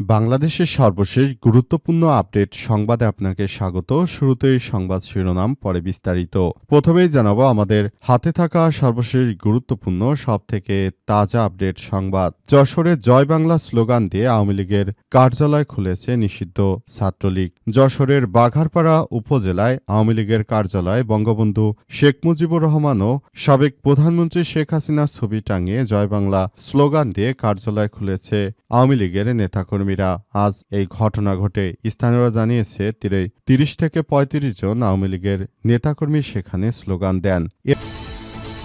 বাংলাদেশের সর্বশেষ গুরুত্বপূর্ণ আপডেট সংবাদে আপনাকে স্বাগত। শুরুতেই সংবাদ শিরোনাম, পরে বিস্তারিত। প্রথমেই জানাব আমাদের হাতে থাকা সর্বশেষ গুরুত্বপূর্ণ সব থেকে তাজা আপডেট সংবাদ। যশোরে জয় বাংলা স্লোগান দিয়ে আওয়ামী লীগের কার্যালয় খুলেছে নিষিদ্ধ ছাত্রলীগ। যশোরের বাঘারপাড়া উপজেলায় আওয়ামী লীগের কার্যালয় বঙ্গবন্ধু শেখ মুজিবুর রহমান ও সাবেক প্রধানমন্ত্রী শেখ হাসিনার ছবি টাঙিয়ে জয় বাংলা স্লোগান দিয়ে কার্যালয় খুলেছে আওয়ামী লীগের নেতাকর্মীরা আজ এই ঘটনা ঘটে। স্থানীয়রা জানিয়েছে, তীরে তিরিশ থেকে পঁয়ত্রিশ জন আওয়ামী লীগের নেতাকর্মী সেখানে স্লোগান দেন।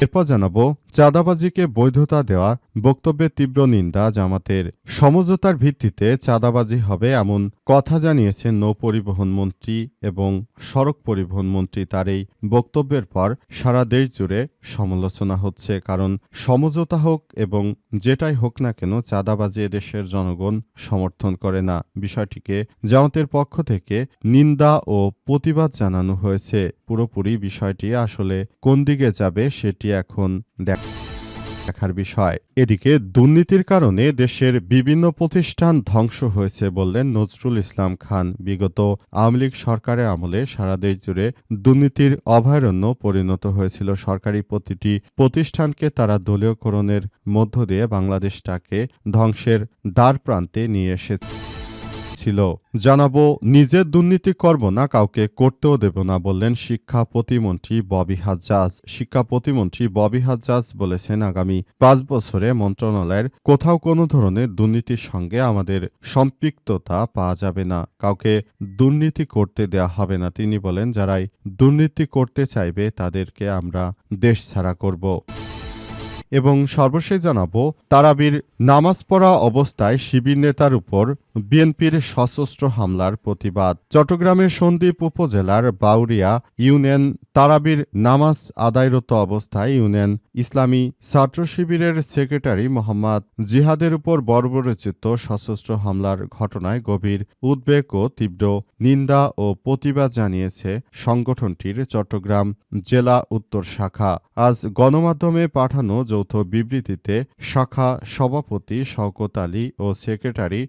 এরপর জানাব চাঁদাবাজিকে বৈধতা দেওয়া বক্তব্যের তীব্র নিন্দা জামাতের। সমঝোতার ভিত্তিতে চাঁদাবাজি হবে এমন কথা জানিয়েছেন নৌ পরিবহন মন্ত্রী এবং সড়ক পরিবহন মন্ত্রী তার এই বক্তব্যের পর সারা দেশ জুড়ে সমালোচনা হচ্ছে। কারণ সমঝোতা হোক এবং যেটাই হোক না কেন চাঁদাবাজি দেশের জনগণ সমর্থন করে না। বিষয়টিকে জামাতের পক্ষ থেকে নিন্দা ও প্রতিবাদ জানানো হয়েছে। পুরোপুরি বিষয়টি আসলে কোন দিকে যাবে সেটি এখন দেখ দেখার বিষয়। এদিকে দুর্নীতির কারণে দেশের বিভিন্ন প্রতিষ্ঠান ধ্বংস হয়েছে বললেন নজরুল ইসলাম খান। বিগত আওয়ামী লীগ সরকারের আমলে সারা দেশ জুড়ে দুর্নীতির অভয়ারণ্য পরিণত হয়েছিল। সরকারি প্রতিটি প্রতিষ্ঠানকে তারা দলীয়করণের মধ্য দিয়ে বাংলাদেশটাকে ধ্বংসের দ্বার প্রান্তে নিয়ে এসেছে। ছিল। জানাব, নিজের দুর্নীতি করব না, কাউকে করতেও দেব না, বললেন শিক্ষা প্রতিমন্ত্রী ববি হাজ্জাজ। শিক্ষা প্রতিমন্ত্রী ববি হাজ্জাজ বলেছেন, আগামী পাঁচ বছরে মন্ত্রণালয়ের কোথাও কোনো ধরনের দুর্নীতির সঙ্গে আমাদের সম্পৃক্ততা পাওয়া যাবে না। কাউকে দুর্নীতি করতে দেয়া হবে না। তিনি বলেন, যারাই দুর্নীতি করতে চাইবে, তাদেরকে আমরা দেশ ছাড়া করব। এবং সর্বশেষ জানাব, তারাবির নামাজ পড়া অবস্থায় শিবির নেতার উপর বিএনপির সশস্ত্র হামলার প্রতিবাদ। চট্টগ্রামের সন্দ্বীপ উপজেলার বাউরিয়া ইউনিয়ন তারাবির নামাজ আদায়রত অবস্থায় ইউনিয়ন ইসলামী ছাত্র শিবিরের সেক্রেটারি মোহাম্মদ জিহাদের উপর বর্বরচিত সশস্ত্র হামলার ঘটনায় গভীর উদ্বেগ ও তীব্র নিন্দা ও প্রতিবাদ জানিয়েছে সংগঠনটির চট্টগ্রাম জেলা উত্তর শাখা। আজ গণমাধ্যমে পাঠানো যৌথ বিবৃতিতে শাখা সভাপতি শওকত আলী ও সেক্রেটারি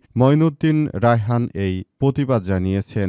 মঈনুদ্দিন রায়হান এই প্রতিবাদ জানিয়েছেন।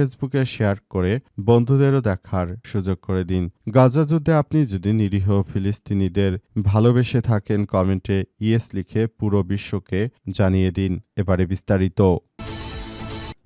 ফেসবুকে শেয়ার করে বন্ধুদেরও দেখার সুযোগ করে দিন। গাজা যুদ্ধে আপনি যদি নিরীহ ফিলিস্তিনিদের ভালোবেসে থাকেন, কমেন্টে ইয়েস লিখে পুরো বিশ্বকে জানিয়ে দিন। এবারে বিস্তারিত।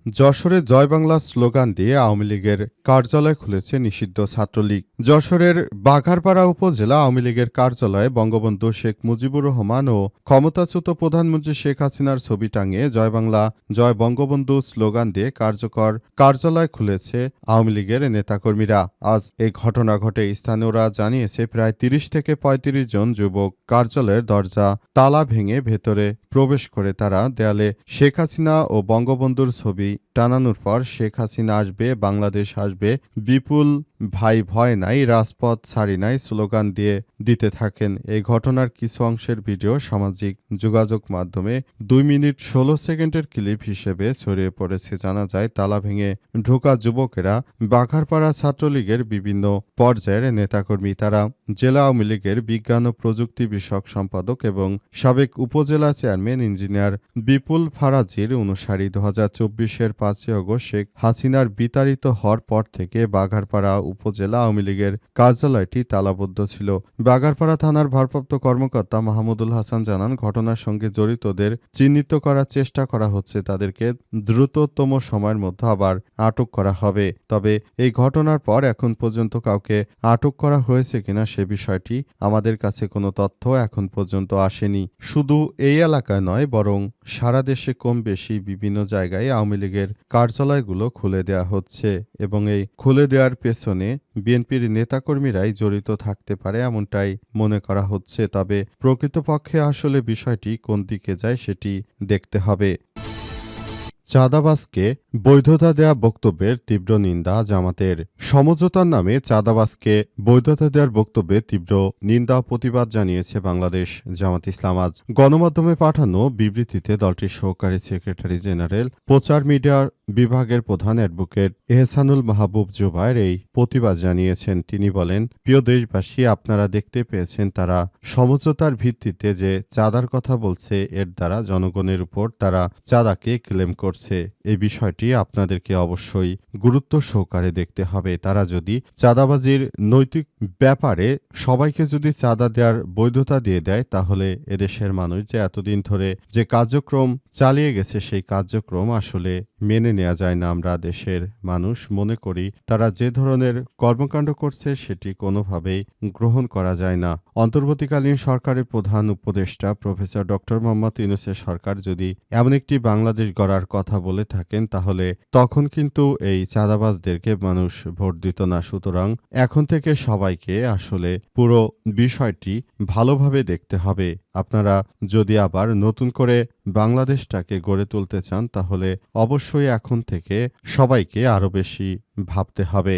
যশোরে জয় বাংলা স্লোগান দিয়ে আওয়ামী লীগের কার্যালয় খুলেছে নিষিদ্ধ ছাত্রলীগ। যশোরের বাঘারপাড়া উপজেলা আওয়ামী লীগের কার্যালয়ে বঙ্গবন্ধু শেখ মুজিবুর রহমান ও ক্ষমতাচ্যুত প্রধানমন্ত্রী শেখ হাসিনার ছবি টাঙিয়ে জয় বাংলা, জয় বঙ্গবন্ধু স্লোগান দিয়ে কার্যকর কার্যালয় খুলেছে আওয়ামী লীগের নেতাকর্মীরা। আজ এই ঘটনা ঘটে। স্থানীয়রা জানিয়েছে, প্রায় তিরিশ থেকে পঁয়ত্রিশ জন যুবক কার্যালয়ের দরজা, তালা ভেঙে ভেতরে প্রবেশ করে তারা দেয়ালে শেখ হাসিনা ও বঙ্গবন্ধুর ছবি টানানোর পর শেখ হাসিনা আসবে, বাংলাদেশ আসবে। বিপুল ভাই ভয় নাই, রাজপথ ছাড়ি নাই, স্লোগান দিয়ে দিতে থাকেন। এই ঘটনার কিছু অংশের ভিডিও সামাজিক যোগাযোগ মাধ্যমে দুই মিনিট ষোলো সেকেন্ডের ক্লিপ হিসেবে ছড়িয়ে পড়েছে। জানা যায়, তালা ভেঙে ঢোকা যুবকেরা বাঘারপাড়া ছাত্রলীগের বিভিন্ন পর্যায়ের নেতাকর্মী, তারা জেলা আওয়ামী লীগের বিজ্ঞান ও প্রযুক্তি বিষয়ক সম্পাদক এবং সাবেক উপজেলা চেয়ারম্যান ইঞ্জিনিয়ার বিপুল ফারাজির অনুসারী। দু হাজার চব্বিশের পাঁচই অগস্ট শেখ হাসিনার বিতাড়িত হওয়ার পর থেকে বাঘারপাড়া উপজেলা আওয়ামী লীগের কার্যালয়টি তালাবদ্ধ ছিল। বাগারপাড়া থানার ভারপ্রাপ্ত কর্মকর্তা মাহমুদুল হাসান জানান, ঘটনার সঙ্গে জড়িতদের চিহ্নিত করার চেষ্টা করা হচ্ছে, তাদেরকে দ্রুততম সময়ের মধ্যে আবার আটক করা হবে। তবে এই ঘটনার পর এখন পর্যন্ত কাউকে আটক করা হয়েছে কিনা সে বিষয়টি আমাদের কাছে কোনো তথ্য এখন পর্যন্ত আসেনি। শুধু এই এলাকায় নয়, বরং সারা দেশে কম বেশি বিভিন্ন জায়গায় আওয়ামী লীগের কার্যালয়গুলো খুলে দেয়া হচ্ছে এবং এই খুলে দেওয়ার পেছনে বিএনপির নেতাকর্মীরাই জড়িত থাকতে পারে এমনটাই মনে করা হচ্ছে। তবে প্রকৃতপক্ষে আসলে বিষয়টি কোন দিকে যায় সেটি দেখতে হবে। চাঁদাবাজকে বৈধতা দেয়া বক্তব্যের তীব্র নিন্দা জামাতের। সমঝোতার নামে চাঁদাবাজকে বৈধতা দেওয়ার বক্তব্যে তীব্র নিন্দা প্রতিবাদ জানিয়েছে বাংলাদেশ জামাত ইসলাম। আজ গণমাধ্যমে পাঠানো বিবৃতিতে দলটির সহকারী সেক্রেটারি জেনারেল, প্রচার মিডিয়া বিভাগের প্রধান অ্যাডভোকেট এহসানুল মাহবুব জুবায়ের এই প্রতিবাদ জানিয়েছেন। তিনি বলেন, প্রিয় দেশবাসী, আপনারা দেখতে পেয়েছেন তারা সমঝোতার ভিত্তিতে যে চাঁদার কথা বলছে, এর দ্বারা জনগণের উপর তারা চাঁদাকে ক্লেম করছে। এই বিষয়টি আপনাদেরকে অবশ্যই গুরুত্ব সহকারে দেখতে হবে। তারা যদি চাঁদাবাজির নৈতিক ব্যাপারে সবাইকে যদি চাঁদা দেওয়ার বৈধতা দিয়ে দেয়, তাহলে এদেশের মানুষ যে এতদিন ধরে যে কার্যক্রম চালিয়ে গেছে, সেই কার্যক্রম আসলে মেনে নেওয়া যায় না আমরা দেশের মানুষ। মনে করি তারা যে ধরনের কর্মকাণ্ড করছে সেটি কোনোভাবেই গ্রহণ করা যায় না। অন্তর্বর্তীকালীন সরকারের প্রধান উপদেষ্টা প্রফেসর ডক্টর মোহাম্মদ ইউনুসের সরকার যদি এমন একটি বাংলাদেশ গড়ার কথা বলে থাকেন, তাহলে তখন কিন্তু এই চাঁদাবাজদেরকে মানুষ ভোট দিত না। সুতরাং এখন থেকে সবাইকে আসলে পুরো বিষয়টি ভালোভাবে দেখতে হবে। আপনারা যদি আবার নতুন করে বাংলাদেশটাকে গড়ে তুলতে চান, তাহলে অবশ্যই এখন থেকে সবাইকে আরও বেশি ভাবতে হবে।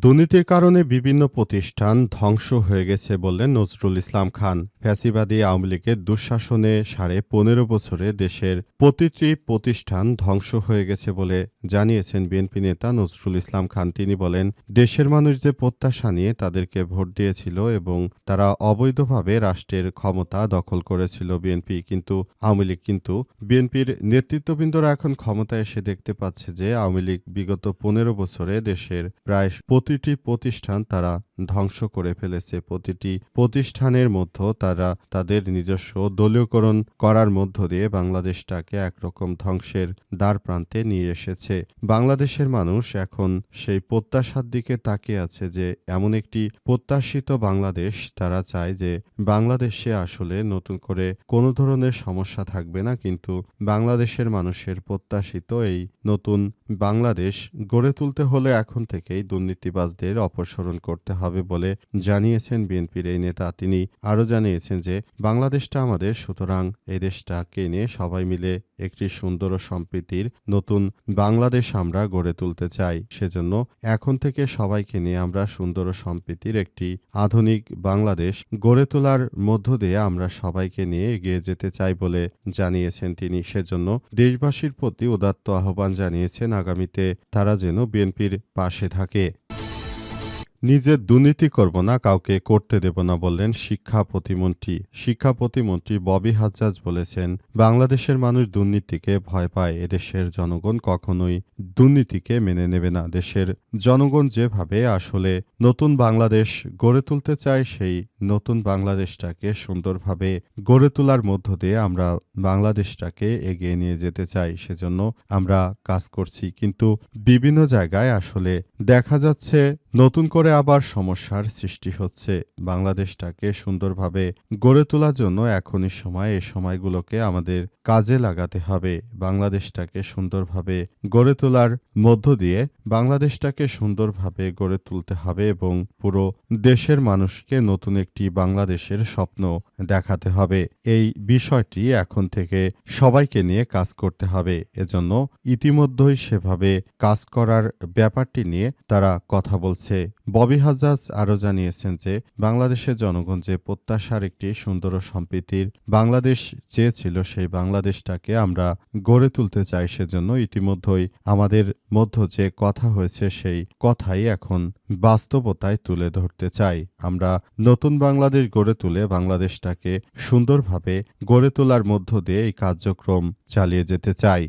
দুর্নীতির কারণে বিভিন্ন প্রতিষ্ঠান ধ্বংস হয়ে গেছে বললেন নজরুল ইসলাম খান। ফ্যাসিবাদী আওয়ামী লীগের দুঃশাসনে সাড়ে পনেরো বছরে দেশের প্রতিটি প্রতিষ্ঠান ধ্বংস হয়ে গেছে বলে জানিয়েছেন বিএনপি নেতা নজরুল ইসলাম খান। তিনি বলেন, দেশের মানুষ যে প্রত্যাশা নিয়ে তাদেরকে ভোট দিয়েছিল এবং তারা অবৈধভাবে রাষ্ট্রের ক্ষমতা দখল করেছিল বিএনপি, কিন্তু আওয়ামী লীগ কিন্তু বিএনপির নেতৃত্ববৃন্দরা এখন ক্ষমতায় এসে দেখতে পাচ্ছে যে আওয়ামী লীগ বিগত পনেরো বছরে দেশের প্রায় প্রতিটি প্রতিষ্ঠান তারা ধ্বংস করে ফেলেছে। প্রতিটি প্রতিষ্ঠানের মধ্যে তারা তাদের নিজস্ব দলীয়করণ করার মধ্য দিয়ে বাংলাদেশটাকে একরকম ধ্বংসের দ্বার প্রান্তে নিয়ে এসেছে। বাংলাদেশের মানুষ এখন সেই প্রত্যাশার দিকে তাকিয়ে আছে যে, এমন একটি প্রত্যাশিত বাংলাদেশ তারা চায় যে, বাংলাদেশে আসলে নতুন করে কোনো ধরনের সমস্যা থাকবে না, কিন্তু বাংলাদেশের মানুষের প্রত্যাশিত এই নতুন বাংলাদেশ গড়ে তুলতে হলে এখন থেকেই দুর্নীতিবাজদের অপসারণ করতে হবে। বলে জানিয়েছেন বিএনপির এই নেতা। তিনি আরও জানিয়েছেন যে, বাংলাদেশটা আমাদের, সুতরাং এই দেশটাকে নিয়ে সবাই মিলে একটি সুন্দর সম্প্রীতির নতুন বাংলাদেশ আমরা গড়ে তুলতে চাই। সেজন্য এখন থেকে সবাইকে নিয়ে আমরা সুন্দর সম্প্রীতির একটি আধুনিক বাংলাদেশ গড়ে তোলার মধ্য দিয়ে আমরা সবাইকে নিয়ে এগিয়ে যেতে চাই বলে জানিয়েছেন তিনি। সেজন্য দেশবাসীর প্রতি উদাত্ত আহ্বান জানিয়েছেন, আগামীতে তারা যেন বিএনপির পাশে থাকে। নিজে দুর্নীতি করব না, কাউকে করতে দেব না বললেন শিক্ষা প্রতিমন্ত্রী। শিক্ষা প্রতিমন্ত্রী ববি হাজ্জাজ বলেছেন, বাংলাদেশের মানুষ দুর্নীতিকে ভয় পায়, এদেশের জনগণ কখনোই দুর্নীতিকে মেনে নেবে না। দেশের জনগণ যেভাবে আসলে নতুন বাংলাদেশ গড়ে তুলতে চায়, সেই নতুন বাংলাদেশটাকে সুন্দরভাবে গড়ে তোলার মধ্য দিয়ে আমরা বাংলাদেশটাকে এগিয়ে নিয়ে যেতে চাই, সেজন্য আমরা কাজ করছি। কিন্তু বিভিন্ন জায়গায় আসলে দেখা যাচ্ছে নতুন করে আবার সমস্যার সৃষ্টি হচ্ছে। বাংলাদেশটাকে সুন্দরভাবে গড়ে তোলার জন্য এখনই সময় এই সময়গুলোকে আমাদের কাজে লাগাতে হবে। বাংলাদেশটাকে সুন্দরভাবে গড়ে তোলার মধ্য দিয়ে বাংলাদেশটাকে সুন্দরভাবে গড়ে তুলতে হবে এবং পুরো দেশের মানুষকে নতুন একটি বাংলাদেশের স্বপ্ন দেখাতে হবে। এই বিষয়টি এখন থেকে সবাইকে নিয়ে কাজ করতে হবে। এজন্য ইতিমধ্যেই সেভাবে কাজ করার ব্যাপারটি নিয়ে তারা কথা বলছে। ববি হাজাজ আরও জানিয়েছেন যে, বাংলাদেশের জনগণ যে প্রত্যাশার একটি সুন্দর সম্প্রীতির বাংলাদেশ চেয়েছিল, সেই বাংলাদেশটাকে আমরা গড়ে তুলতে চাই সেজন্য ইতিমধ্যেই আমাদের মধ্য যে কথা হয়েছে, সেই কথাই এখন বাস্তবতায় তুলে ধরতে চাই। আমরা নতুন বাংলাদেশ গড়ে তুলে বাংলাদেশটাকে সুন্দরভাবে গড়ে তোলার মধ্য দিয়ে এই কার্যক্রম চালিয়ে যেতে চাই।